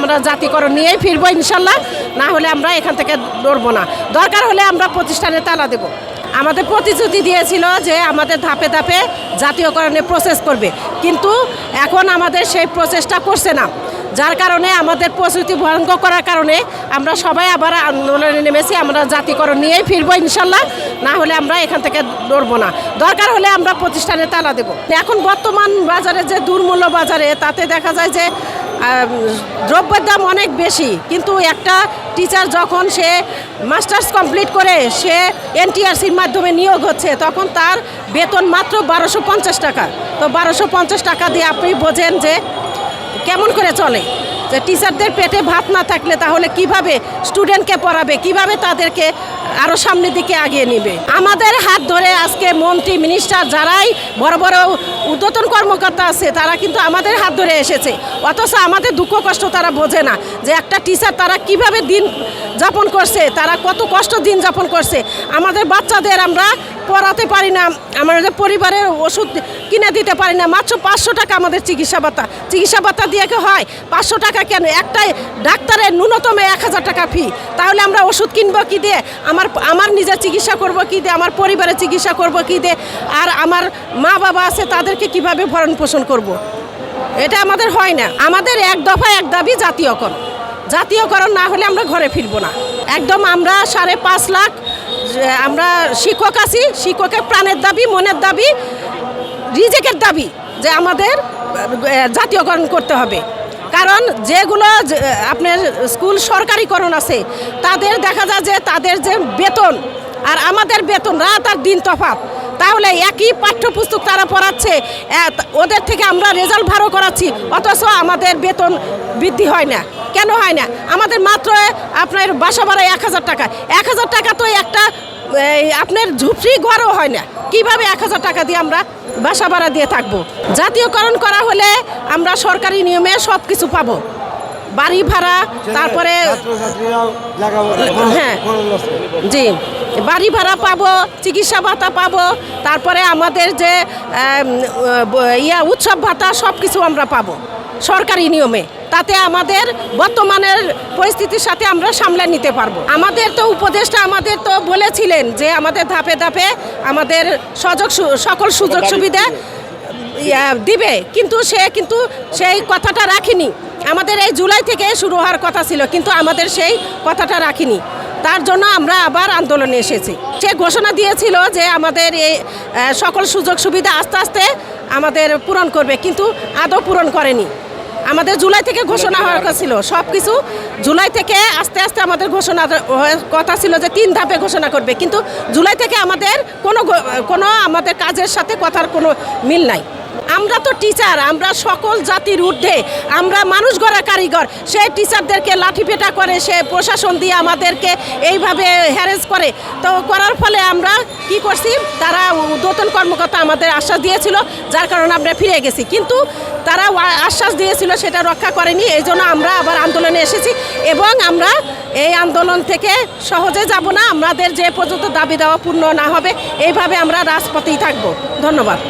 আমরা জাতিকরণ নিয়েই ফিরবো ইনশাল্লাহ। না হলে আমরা এখান থেকে লড়বো না। দরকার হলে আমরা প্রতিষ্ঠানে তালা দেব। আমাদের প্রতিশ্রুতি দিয়েছিল যে আমাদের ধাপে ধাপে জাতীয়করণে প্রসেস করবে। কিন্তু এখন আমাদের সেই প্রসেসটা করছে না। যার কারণে আমাদের প্রস্তুতি ভঙ্গ করার কারণে আমরা সবাই আবার আন্দোলনে নেমেছি, আমরা জাতিকরণ নিয়েই ফিরবো ইনশাল্লাহ। না হলে আমরা এখান থেকে লড়বো না। দরকার হলে আমরা প্রতিষ্ঠানে তালা দেব। এখন বর্তমান বাজারে যে দুর্মূল্য বাজারে, তাতে দেখা যায় যে দ্রব্যের দাম অনেক বেশি। কিন্তু একটা টিচার যখন সে মাস্টার্স কমপ্লিট করে সে এনটিআরসির মাধ্যমে নিয়োগ হচ্ছে, তখন তার বেতন মাত্র বারোশো পঞ্চাশ টাকা। তো বারোশো পঞ্চাশ টাকা দিয়ে আপনি বোঝেন যে কেমন করে চলে। যে টিচারদের পেটে ভাত না থাকলে তাহলে কীভাবে স্টুডেন্টকে পড়াবে, কীভাবে তাদেরকে আরও সামনের দিকে আগিয়ে নেবে। আমাদের হাত ধরে আজকে মন্ত্রী মিনিস্টার যারাই বড় বড় ঊর্ধ্বতন কর্মকর্তা আছে, তারা কিন্তু আমাদের হাত ধরে এসেছে। অথচ আমাদের দুঃখ কষ্ট তারা বোঝে না যে একটা টিচার তারা কীভাবে দিন যাপন করছে, তারা কত কষ্ট দিন যাপন করছে। আমাদের বাচ্চাদের আমরা পড়াতে পারি না, আমাদের পরিবারের ওষুধ কিনে দিতে পারি না। মাত্র পাঁচশো টাকা আমাদের চিকিৎসা ভাতা। চিকিৎসা ভাতা দিয়ে হয়? পাঁচশো টাকা কেন? একটাই ডাক্তারের ন্যূনতম এক হাজার টাকা ফি তাহলে আমরা ওষুধ কিনবো কি দিয়ে? আমার আমার নিজের চিকিৎসা করব কি দিয়ে, আমার পরিবারের চিকিৎসা করব কি দিয়ে, আর আমার মা বাবা আছে তাদেরকে কীভাবে ভরণ পোষণ করব। এটা আমাদের হয় না। আমাদের এক দফা এক দাবি জাতীয়করণ। জাতীয়করণ না হলে আমরা ঘরে ফিরবো না। একদম আমরা সাড়ে পাঁচ লাখ আমরা শিক্ষক আছি, শিক্ষকের প্রাণের দাবি, মনের দাবি, রিজেকের দাবি যে আমাদের জাতীয়করণ করতে হবে। কারণ যেগুলো আপনার স্কুল সরকারিকরণ আছে, তাদের দেখা যায় যে তাদের যে বেতন, আর আমাদের বেতন রাত আর দিন তফাত তাহলে একই পাঠ্যপুস্তক তারা পড়াচ্ছে ওদের থেকে আমরা রেজাল্ট ভালো করাচ্ছি, অথচ আমাদের বেতন বৃদ্ধি হয় না। কেন হয় না? আমাদের মাত্র আপনার বাসা ভাড়া এক হাজার টাকা। এক হাজার টাকা তো একটা এই আপনার ঝুপড়ি ঘরও হয় না। কীভাবে এক হাজার টাকা দিয়ে আমরা বাসা ভাড়া দিয়ে থাকব? জাতীয়করণ করা হলে আমরা সরকারি নিয়মে সব কিছু পাবো। বাড়ি ভাড়া তারপরে হ্যাঁ। জি। বাড়ি ভাড়া পাবো চিকিৎসা ভাতা পাবো তারপরে আমাদের যে ইয়া উৎসব ভাতা সব কিছু আমরা পাবো। সরকারি নিয়মে। তাতে আমাদের বর্তমানের পরিস্থিতির সাথে আমরা সামলে নিতে পারব। আমাদের তো উপদেষ্টা আমাদের তো বলেছিলেন যে আমাদের ধাপে ধাপে আমাদের সজগ সকল সুযোগ সুবিধা দিবে। কিন্তু সে কিন্তু সেই কথাটা রাখিনি। আমাদের এই জুলাই থেকে শুরু হওয়ার কথা ছিল কিন্তু আমাদের সেই কথাটা রাখিনি। তার জন্য আমরা আবার আন্দোলনে এসেছি। সে ঘোষণা দিয়েছিল যে আমাদের এই সকল সুযোগ সুবিধা আস্তে আস্তে আমাদের পূরণ করবে কিন্তু আদৌ পূরণ করেনি। আমাদের জুলাই থেকে ঘোষণা হওয়ার কথা ছিল। সব কিছু জুলাই থেকে আস্তে আস্তে আমাদের ঘোষণা কথা ছিল যে তিন ধাপে ঘোষণা করবে। কিন্তু জুলাই থেকে আমাদের কোনো কোনো আমাদের কাজের সাথে কথার কোনো মিল নাই। আমরা তো টিচার আমরা সকল জাতির ঊর্ধ্বে, আমরা মানুষ গড়া কারিগর। সেই টিচারদেরকে লাঠিপেটা করে, সে প্রশাসন দিয়ে আমাদেরকে এইভাবে হ্যারেস করে। তো করার ফলে আমরা কি করছি? তারা উদ্যতন কর্মকর্তা আমাদের আশ্বাস দিয়েছিল, যার কারণে আমরা ফিরে গেছি। কিন্তু তারা আশ্বাস দিয়েছিল, সেটা রক্ষা করেনি, এই জন্য আমরা আবার আন্দোলনে এসেছি এবং আমরা এই আন্দোলন থেকে সহজে যাব না। আমাদের যে পর্যন্ত দাবি দেওয়া পূর্ণ না হবে, এইভাবে আমরা রাজপথেই থাকব। ধন্যবাদ।